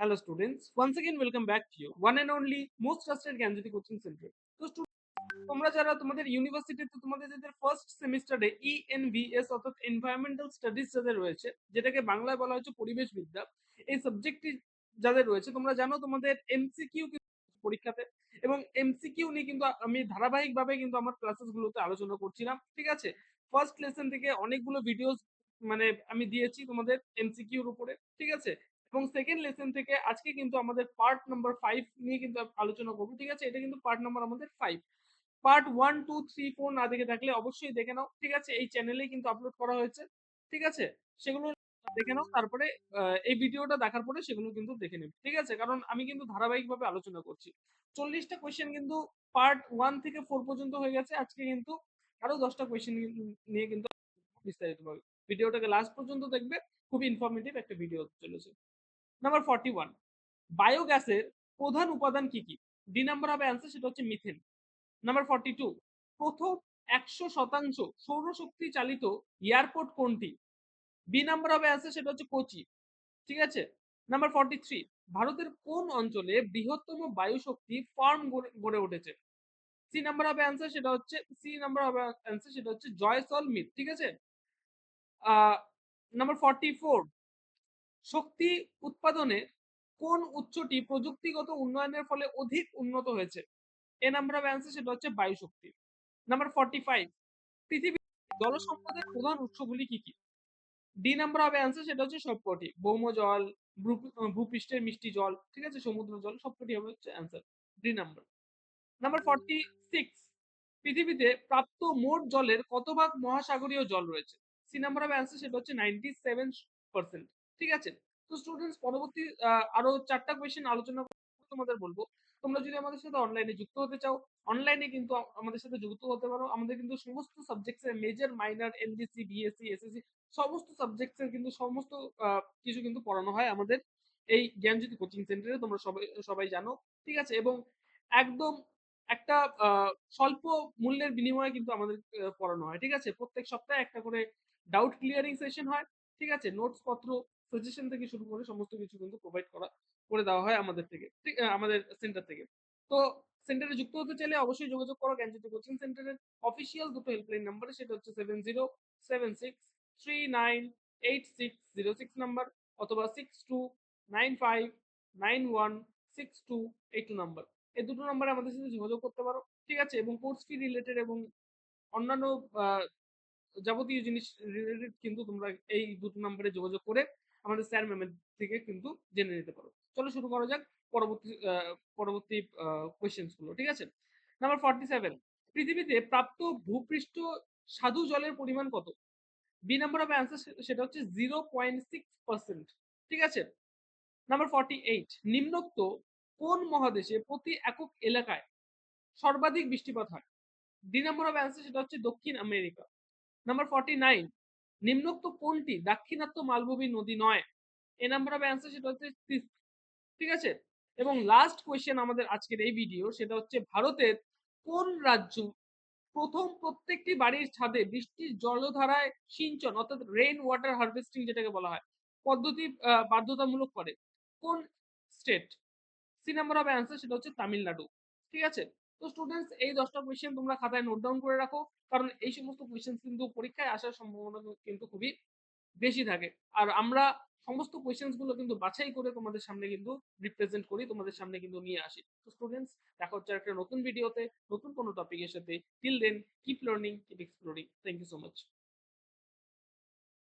Hello students, once again welcome back to you, one and only most trusted Ganjati coaching center. students, তোমরা যারা তোমাদের ইউনিভার্সিটিতে তোমাদের যাদের ফার্স্ট সেমিস্টারে ইএনভিএস অর্থাৎ এনভায়রনমেন্টাল স্টাডিজ যাদের রয়েছে যেটাকে বাংলায় বলা হচ্ছে পরিবেশ বিদ্যা এই সাবজেক্টটি যাদের রয়েছে তোমরা জানো তোমাদের এমসিকিউ পরীক্ষাতে এবং এমসিকিউ নিয়ে কিন্তু আমি ধারাবাহিকভাবে কিন্তু আমার ক্লাসেস গুলোতে আলোচনা করছিলাম ঠিক আছে? ফার্স্ট লেসন থেকে অনেকগুলো ভিডিওস মানে আমি দিয়েছি তোমাদের এমসিকিউর উপরে ঠিক আছে? এবং সেকেন্ড লেসন থেকে আজকে কিন্তু আমাদের পার্ট নাম্বার ফাইভ নিয়ে কিন্তু আলোচনা করব, ঠিক আছে? এটা কিন্তু পার্ট নাম্বার আমাদের five part one two three four না দেখে থাকলে অবশ্যই দেখে নাও, ঠিক আছে? এই চ্যানেলে কিন্তু আপলোড করা হয়েছে, ঠিক আছে? সেগুলো দেখে নাও, তারপরে এই ভিডিওটা দেখার পরে সেগুলো কিন্তু দেখে নেবে, ঠিক আছে? কারণ আমি কিন্তু ধারাবাহিকভাবে আলোচনা করছি। চল্লিশটা কোয়েশ্চেন কিন্তু পার্ট ওয়ান থেকে ফোর পর্যন্ত হয়ে গেছে, আজকে কিন্তু আরও দশটা কোয়েশ্চেন নিয়ে কিন্তু বিস্তারিতভাবে। ভিডিওটাকে লাস্ট পর্যন্ত দেখবে খুব ইনফরমেটিভ একটা ভিডিও চলেছে। নাম্বার ফর্টি ওয়ান বায়োগ্যাসের প্রধান উপাদান কি কি? ডি নাম্বার হবে অ্যান্সার সেটা হচ্ছে মিথেন নাম্বার ফর্টি টু প্রথম একশো শতাংশ সৌরশক্তি চালিত এয়ারপোর্ট কোনটি? বি নাম্বার হবে অ্যান্সার সেটা হচ্ছে কোচি। ঠিক আছে? নাম্বার ফর্টি থ্রি ভারতের কোন অঞ্চলে বৃহত্তম বায়ুশক্তি ফার্ম গড়ে উঠেছে? সি নাম্বার হবে অ্যান্সার সেটা হচ্ছে সি নাম্বার হবে অ্যান্সার সেটা হচ্ছে জয়সল মিথ ঠিক আছে? নাম্বার ফর্টি ফোর শক্তি উৎপাদনে কোন উচ্চটি প্রযুক্তিগত উন্নয়নের ফলে অধিক উন্নত হয়েছে? এ নাম্বার অফ অ্যান্সার সেটা হচ্ছে বায়ু শক্তি নাম্বার ফর্টি ফাইভ পৃথিবীর জলসম্পদের প্রধান উৎসগুলি কি কি? ডি নাম্বার হবে অ্যান্সার সেটা হচ্ছে সবকটি। ভৌম জল ভূপৃষ্ঠের মিষ্টি জল, ঠিক আছে? সমুদ্র জল, সবকটি হবে হচ্ছে answer D number number forty six পৃথিবীতে প্রাপ্ত মোট জলের কত ভাগ মহাসাগরীয় জল রয়েছে? সি নাম্বার হবে অ্যান্সার সেটা হচ্ছে নাইনটি সেভেন পার্সেন্ট ঠিক আছে? তো স্টুডেন্টস পরবর্তী আরও চারটা কোয়েশ্চেন আলোচনা তোমাদের বলব। তোমরা যদি আমাদের সাথে অনলাইনে যুক্ত হতে চাও অনলাইনে কিন্তু আমাদের সাথে যুক্ত হতে পারো। আমাদের কিন্তু সমস্ত সাবজেক্টসের major minor MDC BSc SSC সমস্ত সাবজেক্টসের কিন্তু সমস্ত কিছু কিন্তু পড়ানো হয় আমাদের এই জ্ঞানজ্যোতি কোচিং সেন্টারে তোমরা সবাই সবাই জানো, ঠিক আছে? এবং একদম একটা স্বল্প মূল্যের বিনিময়ে কিন্তু আমাদের পড়ানো হয়, ঠিক আছে? প্রত্যেক সপ্তাহে একটা করে ডাউট ক্লিয়ারিং সেশন হয়, ঠিক আছে? নোটস পত্র সাজেশন থেকে শুরু করে সমস্ত কিছু কিন্তু প্রোভাইড করা, করে দেওয়া হয় আমাদের থেকে, ঠিক আমাদের সেন্টার থেকে। তো সেন্টারে যুক্ত হতে চাইলে অবশ্যই যোগাযোগ করো জ্ঞানজ্যোতি কোচিং সেন্টারের অফিসিয়াল দুটো হেল্পলাইন নাম্বার সেটা হচ্ছে seven zero seven six three nine eight six zero six number অথবা six two nine five nine one six two eight two number এই দুটো নাম্বারে আমাদের সাথে যোগাযোগ করতে পারো, ঠিক আছে? এবং কোর্স ফি রিলেটেড এবং অন্যান্য যাবতীয় জিনিস রিলেটেড কিন্তু তোমরা এই দুটো নাম্বারে যোগাযোগ করে আমাদের স্যার ম্যামের থেকে কিন্তু জেনে নিতে পারো। চলো শুরু করা যাক পরবর্তী পরবর্তী কোয়েশ্চেন্সগুলো, ঠিক আছে? নাম্বার ফর্টি সেভেন পৃথিবীতে প্রাপ্ত ভূপৃষ্ঠ সাধু জলের পরিমাণ কত? বি নাম্বার অফ অ্যান্সার সেটা হচ্ছে জিরো পয়েন্ট সিক্স পার্সেন্ট ঠিক আছে? নাম্বার ফর্টি এইট নিম্নোক্ত কোন মহাদেশে প্রতি একক এলাকায় সর্বাধিক বৃষ্টিপাত হয়? ডি নাম্বার অফ অ্যান্সার সেটা হচ্ছে দক্ষিণ আমেরিকা। নাম্বার ফর্টি নাইন নিম্নোক্ত কোনটি দাক্ষিণাত্য মালভূমি নদী নয়। এ নাম্বার অফ অ্যান্সার সেটা হচ্ছে ঠিক আছে? এবং লাস্ট কোয়েশ্চেন আমাদের আজকের এই ভিডিও সেটা হচ্ছে ভারতের কোন রাজ্য প্রথম প্রত্যেকটি বাড়ির ছাদে বৃষ্টির জলধারায় সিঞ্চন অর্থাৎ রেইন ওয়াটার হারভেস্টিং যেটাকে বলা হয়, পদ্ধতি বাধ্যতামূলক করে, কোন state C number of answer সেটা হচ্ছে তামিলনাড়ু। ঠিক আছে? তো স্টুডেন্টস এই দশটা কোয়েশ্চেন তোমরা খাতায় নোট ডাউন করে রাখো। কারণ এই সমস্ত কোয়েশ্চেন কিন্তু পরীক্ষায় আসার সম্ভাবনা কিন্তু খুবই বেশি থাকে। আর আমরা সমস্ত কোয়েশ্চেনগুলো কিন্তু বাছাই করে তোমাদের সামনে কিন্তু রিপ্রেজেন্ট করি, তোমাদের সামনে কিন্তু নিয়ে আসি। তো স্টুডেন্টস দেখা হচ্ছে একটা নতুন ভিডিওতে নতুন কোনো টপিকের সাথে। Till then keep learning keep exploring thank you so much